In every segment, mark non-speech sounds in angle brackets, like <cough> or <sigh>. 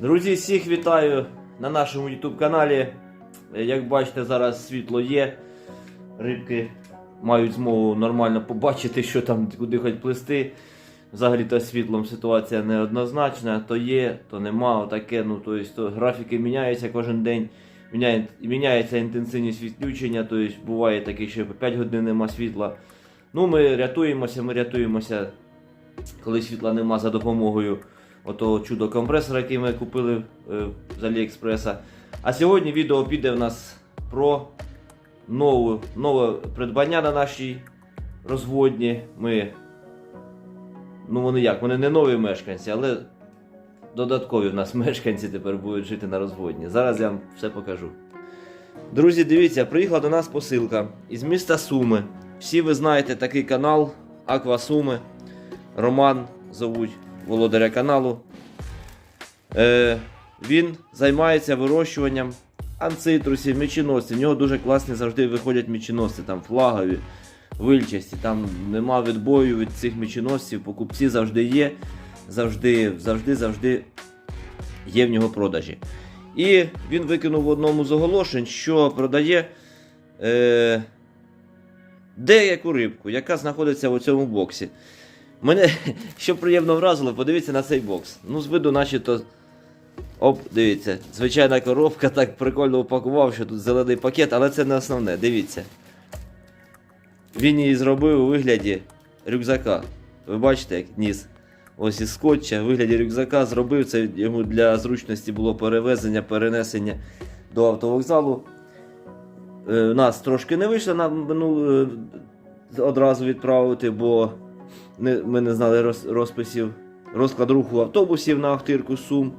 Друзі, всіх вітаю на нашому YouTube каналі. Е, Як бачите, зараз світло є. Рибки мають змогу нормально побачити, що там куди хоч плисти. Взагалі то світлом ситуація неоднозначна. То є, то нема. Отаке, ну, то, то графіки міняються кожен день. Міняє, міняється інтенсивність відключення, тобто буває таке, що по 5 годин нема світла. Ну, ми рятуємося, ми рятуємося, коли світла нема за допомогою отого чудо компресора, який ми купили е, з Аліекспреса. А сьогодні відео піде в нас про нову, нове придбання на нашій розводні. Ми, ну вони як, вони не нові мешканці, але додаткові в нас <laughs> мешканці тепер будуть жити на розводні. Зараз я вам все покажу. Друзі, дивіться, приїхала до нас посилка із міста Суми. Всі ви знаєте такий канал Аква Суми. Роман зовуть володаря каналу. Е, він займається вирощуванням анцитрусів, міченосців. В нього дуже класні завжди виходять міченосці, там флагові, вильчасті. Там нема відбою від цих міченосців, покупці завжди є. Завжди, завжди, завжди є в нього продажі. І він викинув в одному з оголошень, що продає е, деяку рибку, яка знаходиться у цьому боксі. Мене <laughs> що приємно вразило, подивіться на цей бокс. Ну, з виду, начебто. Оп, дивіться, звичайна коробка так прикольно упакував, що тут зелений пакет, але це не основне. Дивіться. Він її зробив у вигляді рюкзака. Ви бачите, як ніс. Ось із скотча, у вигляді рюкзака зробив це йому для зручності було перевезення, перенесення до автовокзалу. Е, У нас трошки не вийшло на минулу е, одразу відправити, бо ми не знали розписів, розклад руху автобусів на Ахтирку Сум,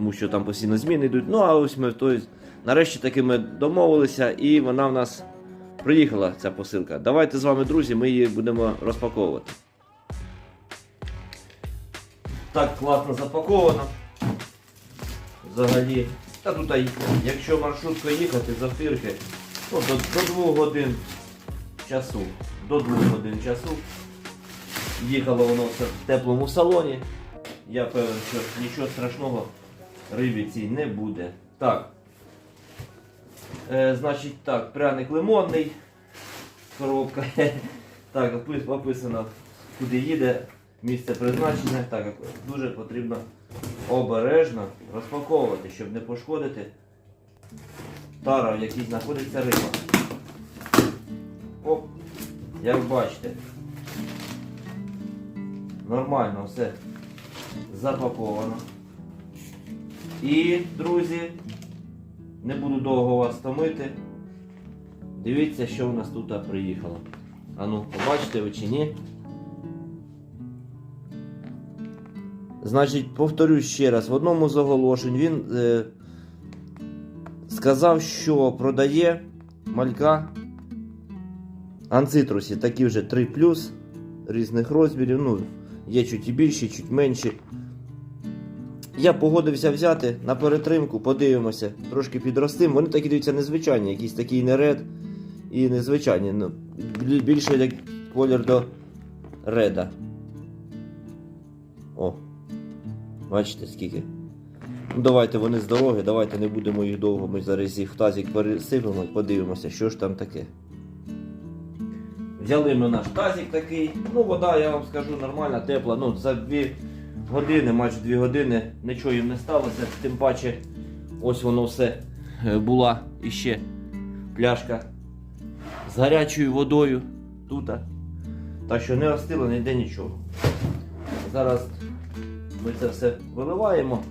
тому що там постійно зміни йдуть. Ну а ось ми тобто, нарешті таки ми домовилися, і вона в нас приїхала, ця посилка. Давайте з вами, друзі, ми її будемо розпаковувати. Так класно запаковано. Взагалі. Та тут, якщо маршруткою їхати з Ахтирки, ну, до, до 2 годин часу. До 2 годин часу. Їхало воно все в теплому салоні. Я певен, що нічого страшного рибі цій не буде. Так. Е, значить так, пряник лимонний. Коробка. <laughs> Так, описано, куди їде, місце призначення. Так, дуже потрібно обережно розпаковувати, щоб не пошкодити тара, в якій знаходиться риба. Оп, як бачите. Нормально все запаковано. І, друзі, не буду довго вас томити. Дивіться, що у нас тут приїхало. А ну, побачите ви чи ні? Значить, повторюсь ще раз, в одному з оголошень він е, сказав, що продає малька анцитрусі, такі вже 3 різних розмірів. Ну, є чуть і більші, чуть менші. Я погодився взяти на перетримку, подивимося, трошки підростим. Вони такі дивіться незвичайні, якийсь такий неред і незвичайні. Ну, більше як колір до реда. О, бачите скільки. Ну, давайте вони з дороги, давайте не будемо їх довго. Ми зараз їх в тазик пересипемо подивимося, що ж там таке. Взяли ми наш тазик такий. Ну, вода, я вам скажу, нормальна, тепла. Ну, за 2 години, майже 2 години нічого їм не сталося. Тим паче, ось воно все е, була іще пляшка з гарячою водою тут. Так що не остило ніде нічого. Зараз ми це все виливаємо.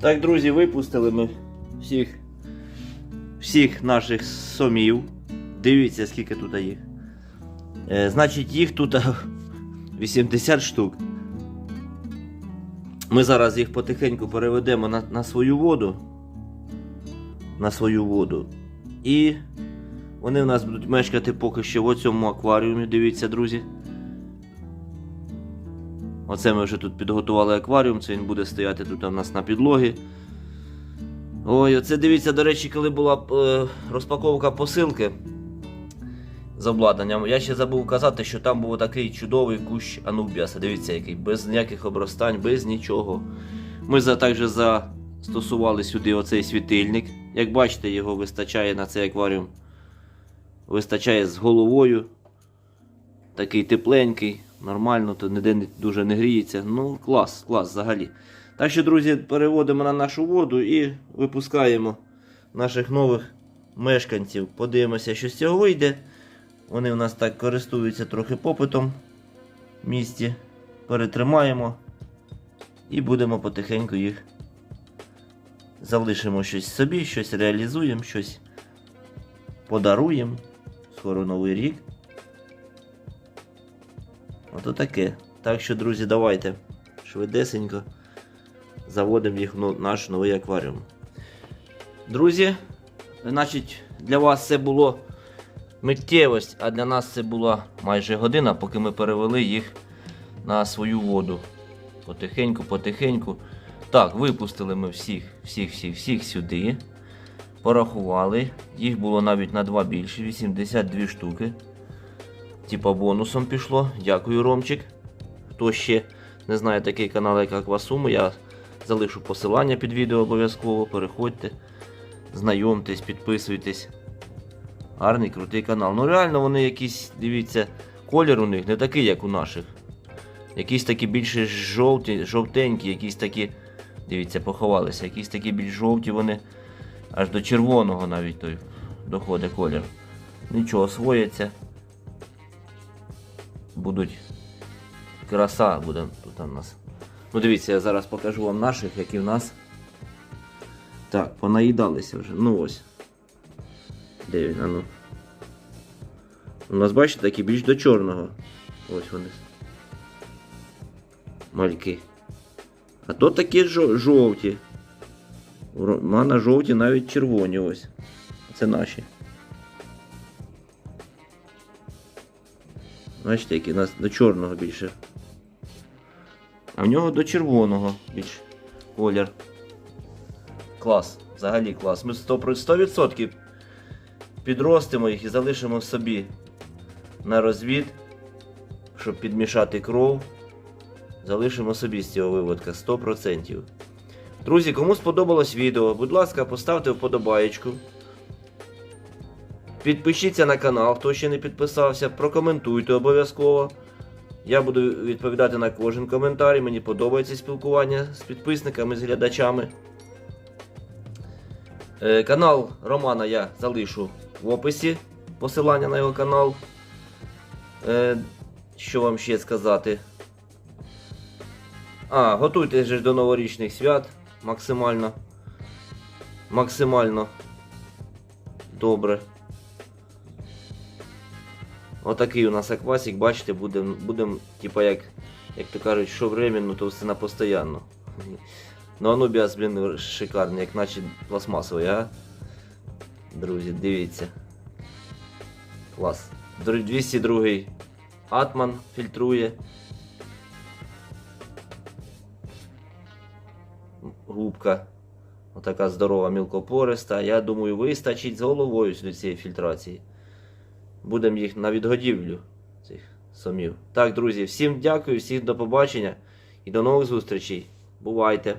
Так, друзі, випустили ми всіх всіх наших сомів. Дивіться, скільки тут їх. Е, значить, їх тут 80 штук. Ми зараз їх потихеньку переведемо на, на свою воду. На свою воду. І вони в нас будуть мешкати поки що в цьому акваріумі. Дивіться, друзі. Оце ми вже тут підготували акваріум, це він буде стояти тут у нас на підлогі. Ой, оце дивіться, до речі, коли була е, розпаковка посилки. З обладнанням. Я ще забув казати, що там був такий чудовий кущ Анубіаса. Дивіться, який, без ніяких обростань, без нічого. Ми за, також застосували сюди оцей світильник. Як бачите, його вистачає на цей акваріум. Вистачає з головою. Такий тепленький, нормально, то ніде дуже не гріється. Ну, клас, клас взагалі. Так що, друзі, переводимо на нашу воду і випускаємо наших нових мешканців. Подивимося, що з цього вийде. Вони у нас так користуються трохи попитом в місті. Перетримаємо і будемо потихеньку їх залишимо щось собі, щось реалізуємо, щось подаруємо. Скоро новий рік. Ото таке. Так що, друзі, давайте швидесенько заводимо їх в наш новий акваріум. Друзі, значить, для вас це було миттєвость, а для нас це була майже година, поки ми перевели їх на свою воду. Потихеньку, потихеньку. Так, випустили ми всіх, всіх, всіх, всіх сюди. Порахували. Їх було навіть на 2 більше, 82 штуки. Типа бонусом пішло. Дякую, Ромчик. Хто ще не знає такий канал, як Аквасуму, я залишу посилання під відео обов'язково. Переходьте, знайомтесь, підписуйтесь. Гарний, крутий канал. Ну реально вони якісь, дивіться, колір у них не такий, як у наших. Якісь такі більше жовті, жовтенькі, якісь такі. Дивіться, поховалися, якісь такі більш жовті вони. Аж до червоного навіть той доходить колір. Нічого, освояться. Будуть. Краса буде тут у нас. Ну дивіться, я зараз покажу вам наших, які в нас. Так, понаїдалися вже. Ну ось. Де він, а ну. У нас, бачите, такі більш до чорного. Ось вони. Мальки. А то такі жовті. У Романа жовті навіть червоні ось. Це наші. Бачите, які у нас до чорного більше. А в нього до червоного більш колір. Клас, взагалі клас. Ми 100%, 100% підростимо їх і залишимо собі на розвід, щоб підмішати кров. Залишимо собі з цього виводка 100%. Друзі, кому сподобалось відео, будь ласка, поставте вподобаєчку. Підпишіться на канал, хто ще не підписався, прокоментуйте обов'язково. Я буду відповідати на кожен коментар. Мені подобається спілкування з підписниками, з глядачами. Е, канал Романа я залишу в описі. Посилання на його канал. Е, що вам ще сказати? А, готуйтесь же до новорічних свят максимально. Максимально добре. Отакий у нас аквасик, бачите, будемо, будем, типа як, як то кажуть, що временно, то все на постоянно. Ну Анубіас, блін, шикарний, як наче пластмасовий, а? Друзі, дивіться. Клас. 202 Атман фільтрує. Губка. Отака здорова мілкопориста. Я думаю, вистачить з головою до цієї фільтрації. Будемо їх на відгодівлю цих сомів. Так, друзі, всім дякую, всім до побачення і до нових зустрічей. Бувайте!